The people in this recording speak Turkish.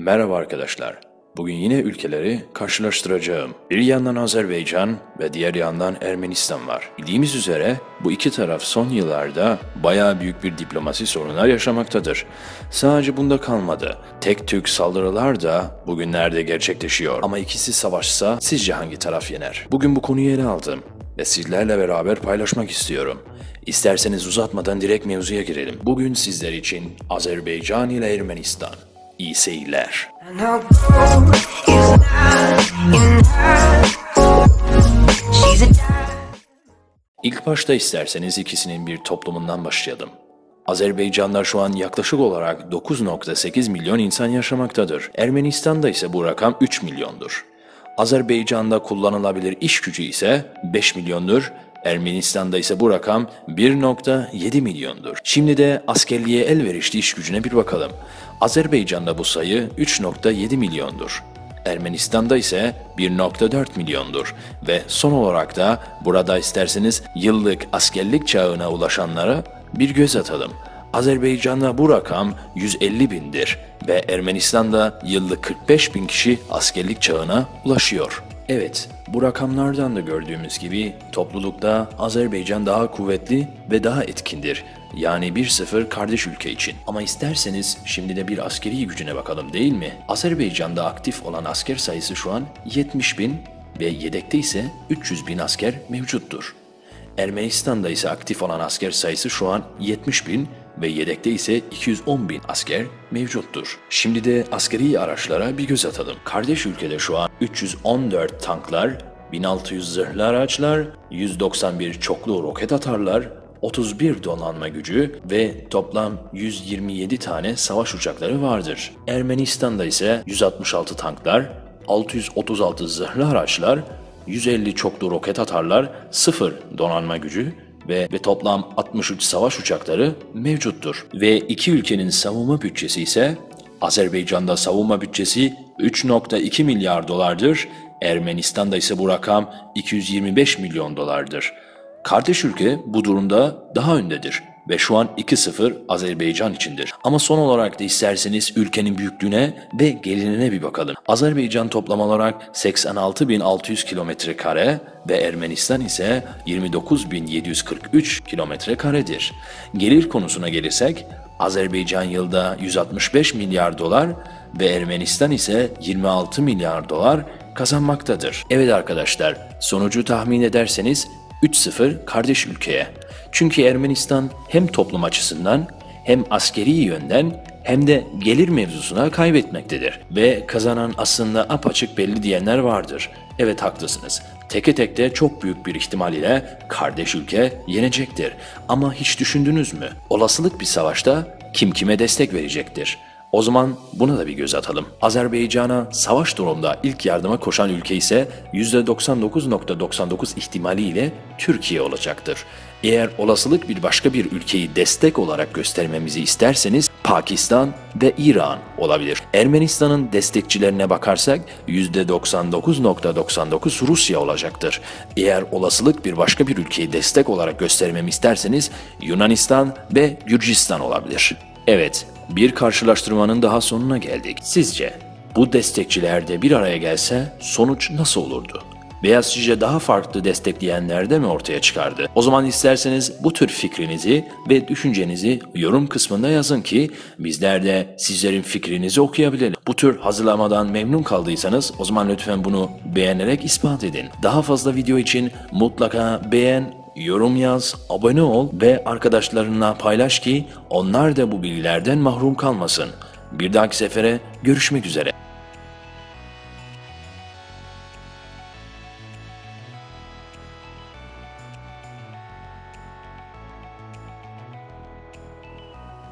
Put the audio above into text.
Merhaba arkadaşlar. Bugün yine ülkeleri karşılaştıracağım. Bir yandan Azerbaycan ve diğer yandan Ermenistan var. Bildiğimiz üzere bu iki taraf son yıllarda bayağı büyük bir diplomasi sorunlar yaşamaktadır. Sadece bunda kalmadı. Tek tük saldırılar da bugünlerde gerçekleşiyor. Ama ikisi savaşsa sizce hangi taraf yener? Bugün bu konuyu ele aldım ve sizlerle beraber paylaşmak istiyorum. İsterseniz uzatmadan direkt mevzuya girelim. Bugün sizler için Azerbaycan ile Ermenistan. İyi seyirler. İlk başta isterseniz ikisinin bir toplumundan başlayalım. Azerbaycan'da şu an yaklaşık olarak 9.8 milyon insan yaşamaktadır. Ermenistan'da ise bu rakam 3 milyondur. Azerbaycan'da kullanılabilir iş gücü ise 5 milyondur. Ermenistan'da ise bu rakam 1.7 milyondur. Şimdi de askerliğe elverişli iş gücüne bir bakalım. Azerbaycan'da bu sayı 3.7 milyondur. Ermenistan'da ise 1.4 milyondur ve son olarak da burada isterseniz yıllık askerlik çağına ulaşanlara bir göz atalım. Azerbaycan'da bu rakam 150 bindir ve Ermenistan'da yıllık 45 bin kişi askerlik çağına ulaşıyor. Evet, bu rakamlardan da gördüğümüz gibi toplulukta Azerbaycan daha kuvvetli ve daha etkindir. Yani 1-0 kardeş ülke için. Ama isterseniz şimdi de bir askeri gücüne bakalım değil mi? Azerbaycan'da aktif olan asker sayısı şu an 70 bin ve yedekte ise 300 bin asker mevcuttur. Ermenistan'da ise aktif olan asker sayısı şu an 70 bin ve yedekte ise 210 bin asker mevcuttur. Şimdi de askeri araçlara bir göz atalım. Kardeş ülkede şu an 314 tanklar, 1600 zırhlı araçlar, 191 çoklu roket atarlar, 31 donanma gücü ve toplam 127 tane savaş uçakları vardır. Ermenistan'da ise 166 tanklar, 636 zırhlı araçlar, 150 çoklu roket atarlar, 0 donanma gücü ve, ve toplam 63 savaş uçakları mevcuttur. Ve iki ülkenin savunma bütçesi ise Azerbaycan'da savunma bütçesi 3.2 milyar dolardır, Ermenistan'da ise bu rakam 225 milyon dolardır. Kardeş ülke bu durumda daha öndedir ve şu an 2-0 Azerbaycan içindir. Ama son olarak da isterseniz ülkenin büyüklüğüne ve gelinine bir bakalım. Azerbaycan toplam olarak 86.600 kilometre kare ve Ermenistan ise 29.743 kilometre karedir. Gelir konusuna gelirsek Azerbaycan yılda 165 milyar dolar ve Ermenistan ise 26 milyar dolar kazanmaktadır. Evet arkadaşlar, sonucu tahmin ederseniz 3-0 kardeş ülkeye. Çünkü Ermenistan hem toplum açısından hem askeri yönden hem de gelir mevzusuna kaybetmektedir. Ve kazanan aslında apaçık belli diyenler vardır. Evet haklısınız. Teke tekte çok büyük bir ihtimal ile kardeş ülke yenecektir. Ama hiç düşündünüz mü? Olasılık bir savaşta kim kime destek verecektir? O zaman buna da bir göz atalım. Azerbaycan'a savaş durumunda ilk yardıma koşan ülke ise %99.99 ihtimaliyle Türkiye olacaktır. Eğer olasılık bir başka bir ülkeyi destek olarak göstermemizi isterseniz Pakistan ve İran olabilir. Ermenistan'ın destekçilerine bakarsak %99.99 Rusya olacaktır. Eğer olasılık bir başka bir ülkeyi destek olarak göstermemi isterseniz Yunanistan ve Gürcistan olabilir. Evet, bir karşılaştırmanın daha sonuna geldik. Sizce bu destekçiler de bir araya gelse sonuç nasıl olurdu? Veya sizce daha farklı destekleyenler de mi ortaya çıkardı? O zaman isterseniz bu tür fikrinizi ve düşüncenizi yorum kısmında yazın ki bizler de sizlerin fikrinizi okuyabilelim. Bu tür hazırlamadan memnun kaldıysanız o zaman lütfen bunu beğenerek ispat edin. Daha fazla video için mutlaka beğen, yorum yaz, abone ol ve arkadaşlarınla paylaş ki onlar da bu bilgilerden mahrum kalmasın. Bir dahaki sefere görüşmek üzere.